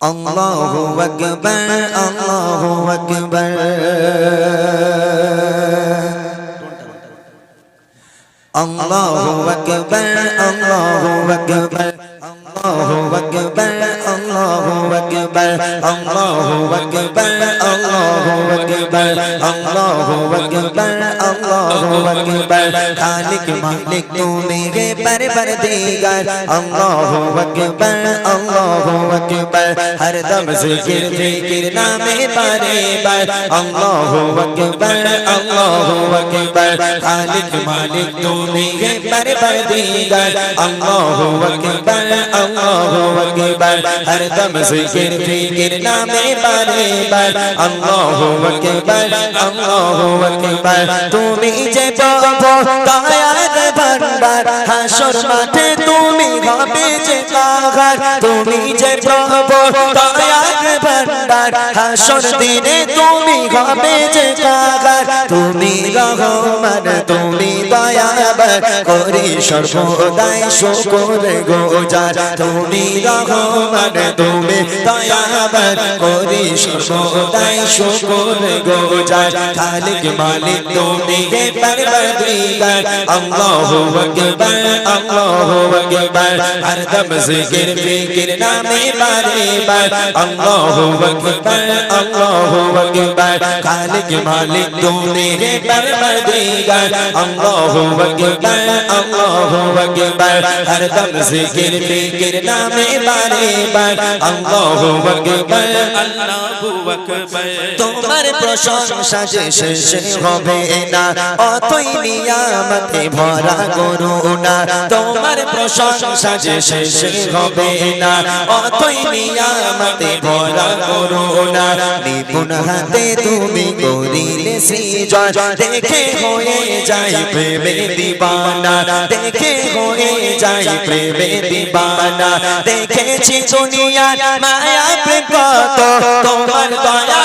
അള്ളാഹു അക്ബർ അള്ളാഹു അക്ബർ. അള്ളാഹു അക്ബർ അള്ളാഹു അക്ബർ. الله أكبر الله أكبر الله أكبر الله أكبر الله أكبر الله أكبر خالق مالك تو میرے پروردگار اللہ أكبر الله أكبر ہر دم ذکر ذکر نام بارے بار الله أكبر الله أكبر خالق مالک تو میرے پروردگار اللہ أكبر अल्लाह अकबर हर दम जिक्र फिक्र नामे बारे बार अल्लाह अकबर अल्लाह अकबर তুমি যে পাবো কায়ার ভান্ডার হাসর মাঠে তুমি হবে যে কাহার তুমি যে বাবা কায়াত ভান্ডার হাসর দিনে তুমি হবে যে কাগার। তুমি রহমান তুমি দয়াবান করি সর্বদাই শুকর গোজার। তুমি রহমান তুমি দয়াবান করি সর্বদাই শুকর গোজার। খালিক মালিক তুমি হে পরবর্দিগার আল্লাহু আকবার আল্লাহু আকবার। হর দম জিকির ফিকির নামে বারে বার আল্লাহু আকবার আল্লাহু আকবার। খালিক মালিক তুমি রে পরবর্দিগার আল্লাহু আকবার আল্লাহু আকবার। হর দম জিকির ফিকির নামে বারে বার, আল্লাহু আকবার আল্লাহু আকবার। তোমার প্রশংসা যে শেষ হবে না, অতই নিয়ামতে ভরা করুণা তোমার প্রশংসা যে শেষ হবে না, অতই নিয়ামতে ভরা করুণা নিপুণ হাতে তুমি করিলে সৃজন, দেখে হয়ে যায় প্রেমে দিবানা। দেখে হয়ে যায় প্রেমে দিবানা। দেখেছি দুনিয়ার মায়া প্রেম কত, তোমার দয়া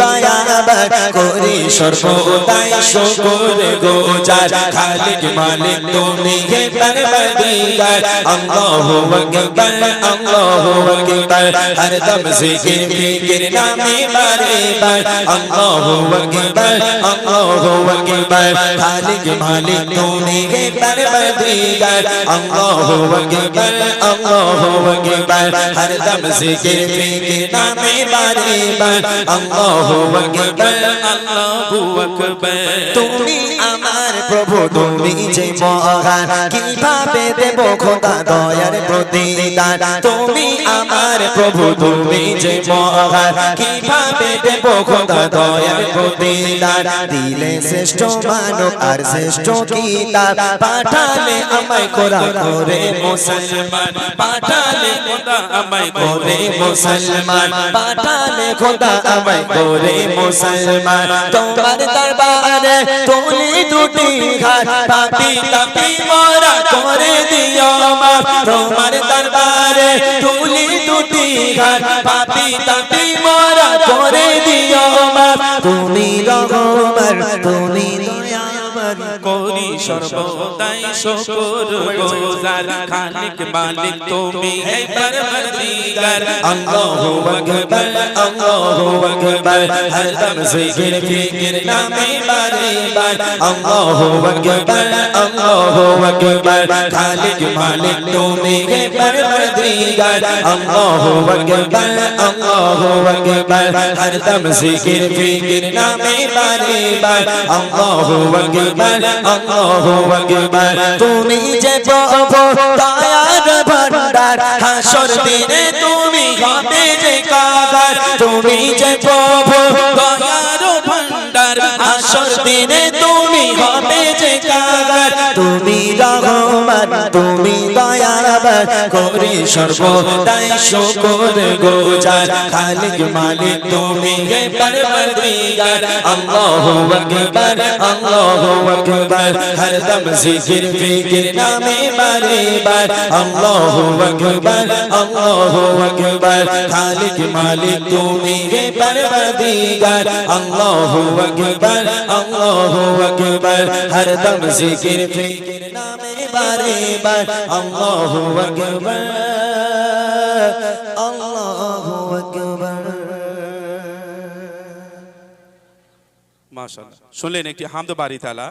দয়াবান করি সর্বদাই শুকর গোজার খালিক মালিক তুমি হে পরবর্দিগার আল্লাহু আকবার আল্লাহু আকবার, হর দম জিকির ফিকির নামে বারে বার। আল্লাহু আকবার আল্লাহু আকবার, খালিক মালিক তুমি হে পরবর্দিগার আল্লাহু আকবার আল্লাহু আকবার, হর দম জিকির ফিকির নামে বারে। বার আল্লাহু আকবার আল্লাহু আকবার। তুমি আমার প্রভু তুমি যে মহান কীভাবে দেব খোদা দয়ার প্রতিদান? তুমি আমার প্রভু তুমি যে মহান কীভাবে দেব খোদা দয়ার প্রতিদান? দিলে শ্রেষ্ঠ মানব আর শ্রেষ্ঠ কিতাব। পাঠালে আমায় কোরআ করে মুসলমান। পাঠালে খোদা আমায় করে মুসলমান। পাঠালে খোদা আমায় করে মুসলমান, তোমার দরবারে তুলি দুটি ঘাট, পাপি তাপি মোরা করে দিও মা তোমার দরবারে তুলি দুটি ঘাট, পাপি তাপি মোরা করে দিও মা তুমি রহমান করি সর্বদাই শুকর গোজার খালিক মালিক তুমি হে পরবর্দিগার আল্লাহু আকবার আল্লাহু আকবার হর দম জিকির ফিকির নামে বারে বার আল্লাহু আকবার আল্লাহু আকবার খালিক মালিক তুমি হে পরবর্দিগার আল্লাহু আকবার আল্লাহু আকবার হর দম জিকির ফিকির নামে বারে বার আল্লাহু আকবার আল্লাহু আকবার তুমি যে প্রভু দয়ার ভান্ডার হাসর দিনে তুমি হবে যে কাগার তুমি যে প্রভু দয়ার ভান্ডার হাসর দিনে তুমি রহমান, তুমি দয়াবান করি সর্বদাই শুকর গোজার। খালিক মালিক, তুমি হে পরবর্তীগার আল্লাহু আকবার আল্লাহু আকবার। হরদম জিকির, ফিকির নামে বারে বার। আল্লাহু আকবার আল্লাহু আকবার। খালিক মালিক, তুমি হে পরবর্তীগার আল্লাহু আকবার আল্লাহু আকবার। হরদম জিকির ফিকির নামে বারে বার আল্লাহু আকবার আল্লাহু আকবার। মাশাআল্লাহ। শুনলেন একটি হামদ বাড়ি তালা?